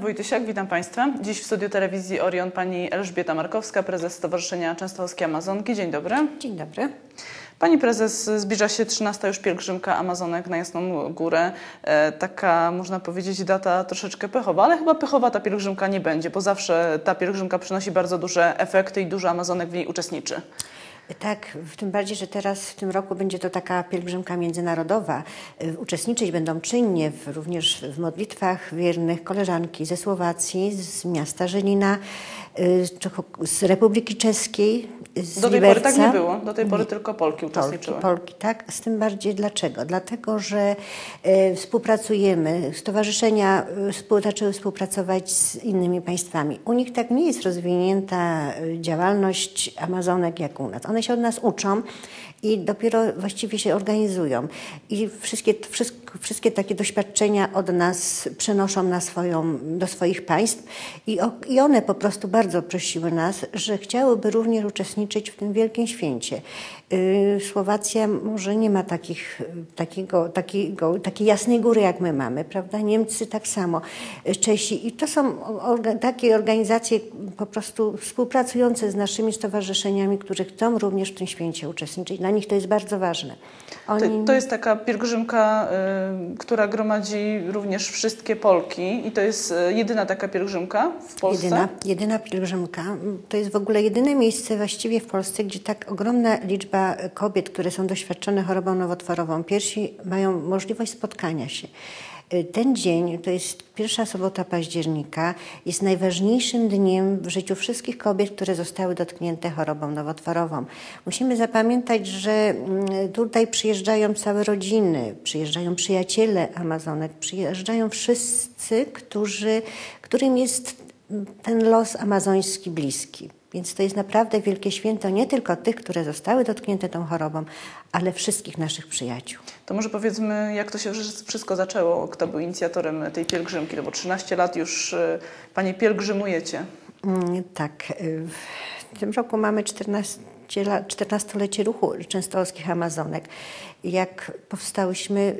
Wojtysiak, witam Państwa. Dziś w studiu telewizji Orion pani Elżbieta Markowska, prezes Stowarzyszenia Częstochowskie Amazonki. Dzień dobry. Dzień dobry. Pani prezes, zbliża się 13 już pielgrzymka Amazonek na Jasną Górę. E, taka, można powiedzieć, data troszeczkę pechowa, ale chyba pechowa ta pielgrzymka nie będzie, bo zawsze ta pielgrzymka przynosi bardzo duże efekty i dużo Amazonek w niej uczestniczy. Tak, w tym bardziej, że teraz w tym roku będzie to taka pielgrzymka międzynarodowa. Y, Uczestniczyć będą czynnie w, również w modlitwach wiernych koleżanki ze Słowacji, z miasta Żelina, z Czecho- z Republiki Czeskiej, z Do tej pory tak Liberca. nie było. Do tej pory tylko Polki Polki, uczestniczyły. Polki, tak. Z tym bardziej dlaczego? Dlatego, że e, współpracujemy, stowarzyszenia e, zaczęły współpracować z innymi państwami. U nich tak nie jest rozwinięta działalność Amazonek jak u nas. One się od nas uczą i dopiero właściwie się organizują. I wszystkie, wszystko, wszystkie takie doświadczenia od nas przenoszą na swoją, do swoich państw i, o, i one po prostu bardzo prosiły nas, że chciałyby również uczestniczyć w tym wielkim święcie. Yy, Słowacja może nie ma takich, takiego, takiego, takiej jasnej góry, jak my mamy, prawda? Niemcy tak samo, yy, Czesi. I to są orga, takie organizacje po prostu współpracujące z naszymi stowarzyszeniami, które chcą również w tym święcie uczestniczyć. Dla nich to jest bardzo ważne. To, Oni... to jest taka pielgrzymka, y, która gromadzi również wszystkie Polki i to jest y, jedyna taka pielgrzymka w Polsce. Jedyna, jedyna pielgrzymka. To jest w ogóle jedyne miejsce właściwie w Polsce, gdzie tak ogromna liczba kobiet, które są doświadczone chorobą nowotworową, piersi mają możliwość spotkania się. Ten dzień, to jest pierwsza sobota października, jest najważniejszym dniem w życiu wszystkich kobiet, które zostały dotknięte chorobą nowotworową. Musimy zapamiętać, że mm, tutaj przyjeżdżają całe rodziny, przyjeżdżają przyjaciele Amazonek, przyjeżdżają wszyscy, którzy, którym jest ten los amazoński bliski. Więc to jest naprawdę wielkie święto nie tylko tych, które zostały dotknięte tą chorobą, ale wszystkich naszych przyjaciół. To może powiedzmy, jak to się wszystko zaczęło, kto był inicjatorem tej pielgrzymki, no bo 13 lat już y, Panie pielgrzymujecie. Mm, Tak. y, W tym roku mamy 14 lat- 14-lecie ruchu częstochowskich Amazonek. Jak powstałyśmy,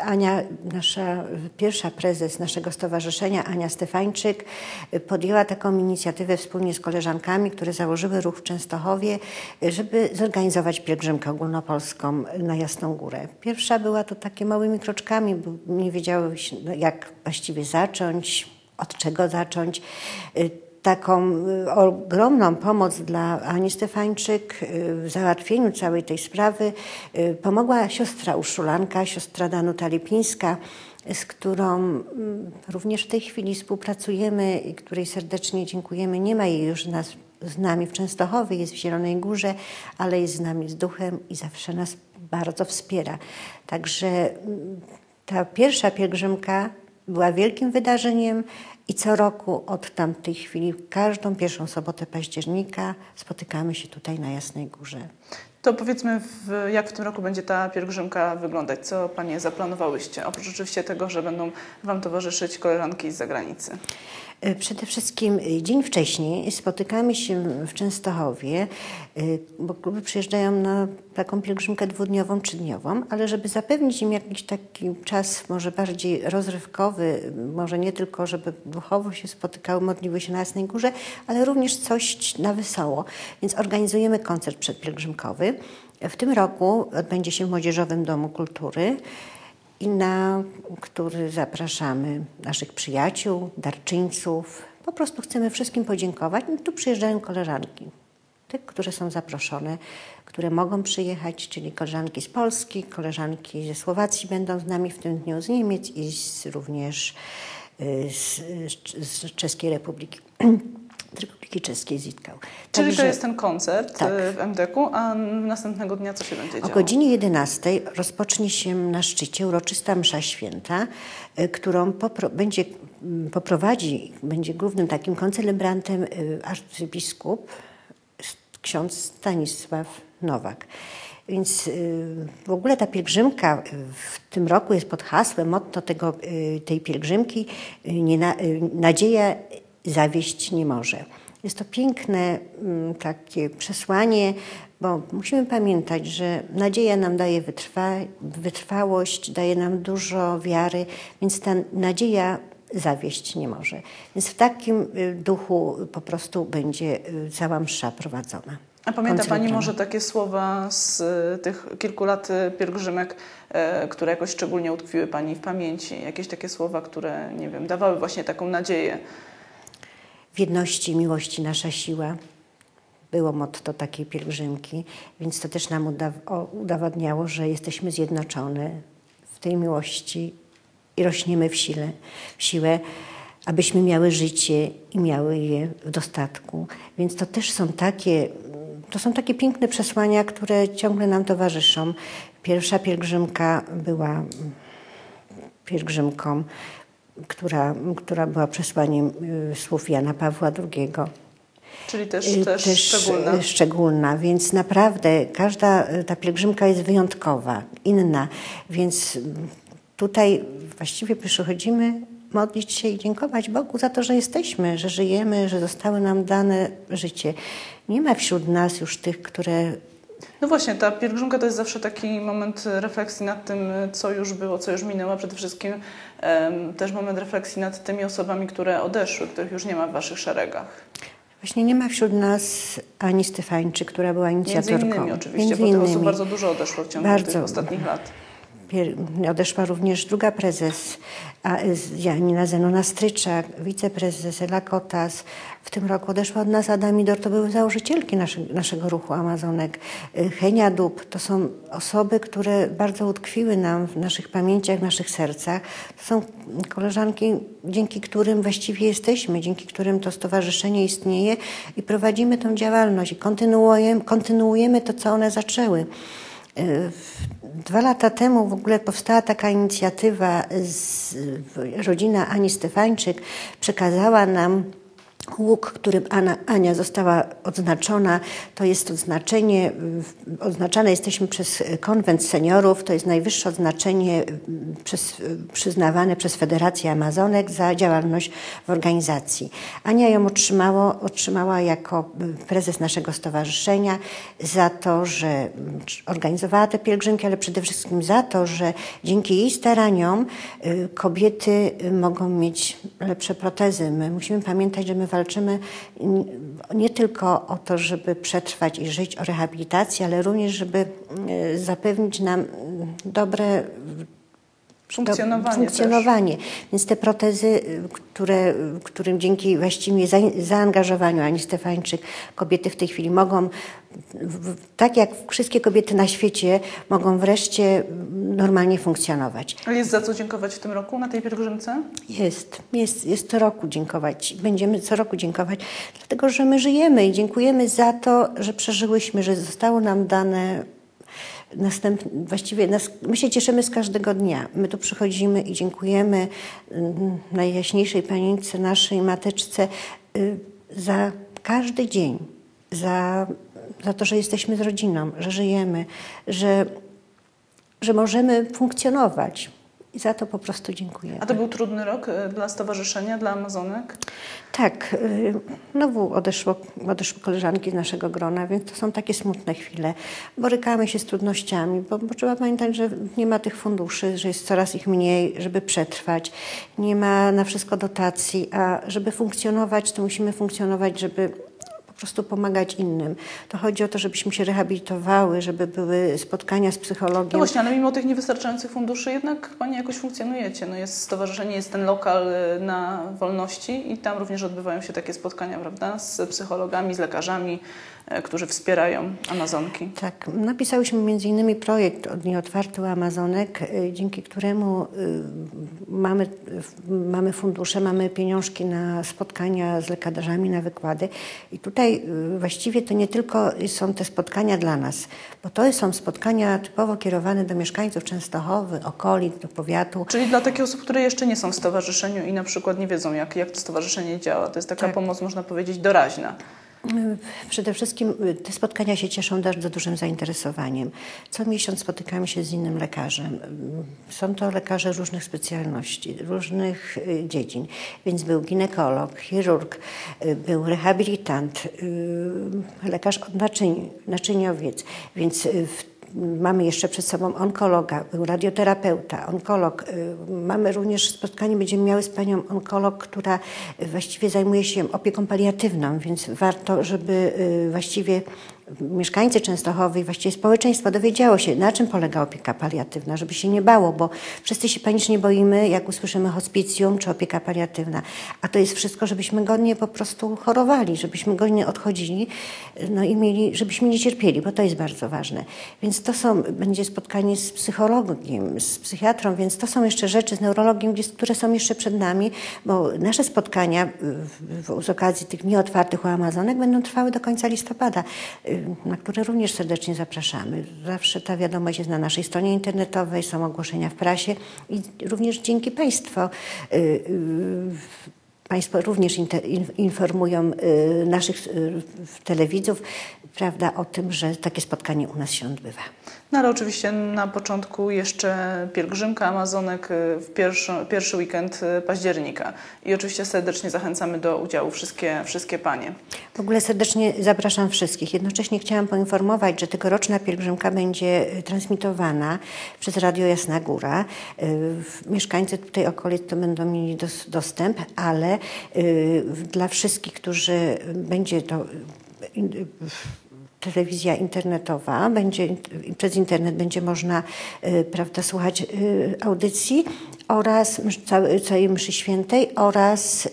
Ania, nasza pierwsza prezes naszego stowarzyszenia, Ania Stefańczyk, podjęła taką inicjatywę wspólnie z koleżankami, które założyły ruch w Częstochowie, żeby zorganizować pielgrzymkę ogólnopolską na Jasną Górę. Pierwsza była to takie małymi kroczkami, bo nie wiedziały jak właściwie zacząć, od czego zacząć. Taką y, ogromną pomoc dla Ani Stefańczyk y, w załatwieniu całej tej sprawy y, pomogła siostra Uszulanka, siostra Danuta Lipińska, z którą mm, również w tej chwili współpracujemy i której serdecznie dziękujemy. Nie ma jej już nas, z nami w Częstochowie, jest w Zielonej Górze, ale jest z nami z duchem i zawsze nas bardzo wspiera. Także mm, ta pierwsza pielgrzymka była wielkim wydarzeniem i co roku od tamtej chwili, każdą pierwszą sobotę października spotykamy się tutaj na Jasnej Górze. To powiedzmy, w, jak w tym roku będzie ta pielgrzymka wyglądać? Co Panie zaplanowałyście? Oprócz oczywiście tego, że będą Wam towarzyszyć koleżanki z zagranicy. Y, Przede wszystkim y, dzień wcześniej spotykamy się w Częstochowie, y, bo kluby przyjeżdżają na taką pielgrzymkę dwudniową, trzydniową, ale żeby zapewnić im jakiś taki czas może bardziej rozrywkowy, może nie tylko, żeby duchowo się spotykały, modliły się na Jasnej Górze, ale również coś na wesoło. Więc organizujemy koncert przedpielgrzymkowy. W tym roku odbędzie się w Młodzieżowym Domu Kultury i na który zapraszamy naszych przyjaciół, darczyńców. Po prostu chcemy wszystkim podziękować. No, tu przyjeżdżają koleżanki, te, które są zaproszone, które mogą przyjechać, czyli koleżanki z Polski, koleżanki ze Słowacji będą z nami w tym dniu, z Niemiec i z, również y, z, z Czeskiej Republiki. Republiki Czeskiej z Itkał. Czyli to Także- jest ten koncert tak. y, w MDK-u, a następnego dnia co się będzie O działo? godzinie 11 rozpocznie się na szczycie uroczysta msza święta, y, którą popro, będzie, mm, poprowadzi, będzie głównym takim koncelebrantem y, arcybiskup ksiądz Stanisław Nowak. Więc w ogóle ta pielgrzymka w tym roku jest pod hasłem, motto tego, tej pielgrzymki nadzieja zawieść nie może. Jest to piękne mm, takie przesłanie, bo musimy pamiętać, że nadzieja nam daje wytrwa, wytrwałość, daje nam dużo wiary, więc ta nadzieja zawieść nie może. Więc w takim y, duchu po prostu będzie y, cała msza prowadzona. A pamięta Pani może takie słowa z y, tych kilku lat pielgrzymek, e, które jakoś szczególnie utkwiły Pani w pamięci? Jakieś takie słowa, które, nie wiem, dawały właśnie taką nadzieję? W jedności i miłości nasza siła było motto takiej pielgrzymki, więc to też nam udowadniało, że jesteśmy zjednoczone w tej miłości i rośniemy w sile, w siłę, abyśmy miały życie i miały je w dostatku. Więc to też są takie, to są takie piękne przesłania, które ciągle nam towarzyszą. Pierwsza pielgrzymka była pielgrzymką, która, która była przesłaniem y, słów Jana Pawła II. Czyli też, Y, też, szczególna. y, szczególna, więc naprawdę każda ta pielgrzymka jest wyjątkowa, inna, więc tutaj właściwie przychodzimy modlić się i dziękować Bogu za to, że jesteśmy, że żyjemy, że zostało nam dane życie. Nie ma wśród nas już tych, które No właśnie, ta pielgrzymka to jest zawsze taki moment refleksji nad tym, co już było, co już minęło, a przede wszystkim em, też moment refleksji nad tymi osobami, które odeszły, których już nie ma w Waszych szeregach. właśnie nie ma wśród nas Ani Stefańczy, która była Między inicjatorką. innymi oczywiście, Między bo tych osób bardzo dużo odeszło w ciągu Bardzo. tych ostatnich lat. Odeszła również druga prezes, Janina Zenona Stryczak, wiceprezes Ela Kotas. W tym roku odeszła od nas Ada Midor, to były założycielki nasze, naszego ruchu Amazonek. Y, Henia Dub, to są osoby, które bardzo utkwiły nam w naszych pamięciach, w naszych sercach. To są koleżanki, dzięki którym właściwie jesteśmy, dzięki którym to stowarzyszenie istnieje i prowadzimy tą działalność i kontynuujemy, kontynuujemy to, co one zaczęły. Dwa lata temu w ogóle powstała taka inicjatywa, z, rodzina Ani Stefańczyk przekazała nam łuk, którym Ania została odznaczona. To jest odznaczenie, odznaczane jesteśmy przez konwent seniorów, to jest najwyższe odznaczenie przez, przyznawane przez Federację Amazonek za działalność w organizacji. Ania ją otrzymało, otrzymała jako prezes naszego stowarzyszenia za to, że organizowała te pielgrzymki, ale przede wszystkim za to, że dzięki jej staraniom y, kobiety y, mogą mieć lepsze protezy. My musimy pamiętać, że my walczymy nie tylko o to, żeby przetrwać i żyć, o rehabilitację, ale również, żeby y, zapewnić nam y, dobre Funkcjonowanie, funkcjonowanie. Więc te protezy, y, które, którym dzięki właściwie za, zaangażowaniu Ani Stefańczyk kobiety w tej chwili mogą, tak jak wszystkie kobiety na świecie, mogą wreszcie normalnie funkcjonować. Ale jest za co dziękować w tym roku na tej pielgrzymce? Jest, jest, jest co roku dziękować. Będziemy co roku dziękować, dlatego że my żyjemy i dziękujemy za to, że przeżyłyśmy, że zostało nam dane właściwie nas, my się cieszymy z każdego dnia. My tu przychodzimy i dziękujemy mm, Najjaśniejszej Panience, naszej Mateczce y, za każdy dzień, za, za to, że jesteśmy z rodziną, że żyjemy, że, że możemy funkcjonować. I za to po prostu dziękujemy. A to był trudny rok y, dla stowarzyszenia, dla Amazonek? Tak, y, znowu odeszło, odeszły koleżanki z naszego grona, więc to są takie smutne chwile. Borykamy się z trudnościami, bo, bo trzeba pamiętać, że nie ma tych funduszy, że jest coraz ich mniej, żeby przetrwać. Nie ma na wszystko dotacji, a żeby funkcjonować, to musimy funkcjonować, żeby prostu pomagać innym. To chodzi o to, żebyśmy się rehabilitowały, żeby były spotkania z No psychologiem. właśnie, ale mimo tych niewystarczających funduszy jednak Pani jakoś funkcjonujecie. No jest stowarzyszenie, jest ten lokal y, na wolności i tam również odbywają się takie spotkania, prawda? Z psychologami, z lekarzami, y, którzy wspierają Amazonki. Tak, napisałyśmy między innymi projekt o Dniu Otwarty Amazonek, y, dzięki któremu mamy, mamy fundusze, mamy pieniążki na spotkania z lekarzami, na wykłady. I tutaj y, właściwie to nie tylko są te spotkania dla nas, bo to są spotkania typowo kierowane do mieszkańców Częstochowy, okolic, do powiatu. Czyli dla takich osób, które jeszcze nie są w stowarzyszeniu i na przykład nie wiedzą, jak, jak to stowarzyszenie działa. To jest taka Tak. pomoc, można powiedzieć, doraźna. Przede wszystkim y, te spotkania się cieszą bardzo dużym zainteresowaniem. Co miesiąc spotykamy się z innym lekarzem. Y, Są to lekarze różnych specjalności, różnych y, dziedzin. Więc był ginekolog, chirurg, y, był rehabilitant, y, lekarz od naczyń, naczyniowiec. Więc y, w mamy jeszcze przed sobą onkologa, był radioterapeuta, onkolog. Y, Mamy również spotkanie, będziemy miały z panią onkolog, która y, właściwie zajmuje się opieką paliatywną, więc warto, żeby y, właściwie mieszkańcy Częstochowy i właściwie społeczeństwo dowiedziało się, na czym polega opieka paliatywna, żeby się nie bało, bo wszyscy się panicznie boimy, jak usłyszymy hospicjum czy opieka paliatywna. A to jest wszystko, żebyśmy godnie po prostu chorowali, żebyśmy godnie odchodzili no i mieli, żebyśmy nie cierpieli, bo to jest bardzo ważne. Więc to są, będzie spotkanie z psychologiem, z psychiatrą, więc to są jeszcze rzeczy z neurologiem, które są jeszcze przed nami, bo nasze spotkania w, w, z okazji tych dni otwartych u Amazonek będą trwały do końca listopada, na które również serdecznie zapraszamy. Zawsze ta wiadomość jest na naszej stronie internetowej, są ogłoszenia w prasie i również dzięki Państwu. y, y, Państwo również informują y, naszych telewidzów prawda, o tym, że takie spotkanie u nas się odbywa. No ale oczywiście na początku jeszcze pielgrzymka Amazonek y, w pierwszy, pierwszy weekend y, października. I oczywiście serdecznie zachęcamy do udziału wszystkie, wszystkie panie. W ogóle serdecznie zapraszam wszystkich. Jednocześnie chciałam poinformować, że tegoroczna pielgrzymka będzie y, transmitowana przez Radio Jasna Góra. Mieszkańcy tutaj okolic to będą mieli dos- dostęp, ale dla wszystkich, którzy będzie to telewizja internetowa, będzie, przez internet będzie można y, prawda, słuchać y, audycji oraz całej, całej mszy świętej oraz y,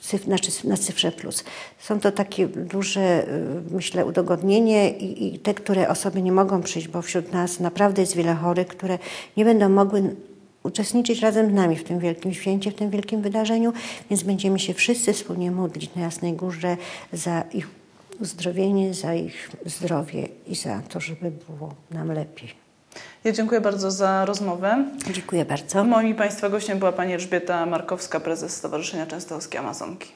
cyf, znaczy na cyfrze plus. Są to takie duże, myślę, udogodnienie i, i te, które osoby nie mogą przyjść, bo wśród nas naprawdę jest wiele chorych, które nie będą mogły uczestniczyć razem z nami w tym wielkim święcie, w tym wielkim wydarzeniu, więc będziemy się wszyscy wspólnie modlić na Jasnej Górze za ich uzdrowienie, za ich zdrowie i za to, żeby było nam lepiej. Ja dziękuję bardzo za rozmowę. Dziękuję bardzo. Moim Państwa gościem była pani Elżbieta Markowska, prezes Stowarzyszenia Częstochowskie Amazonki.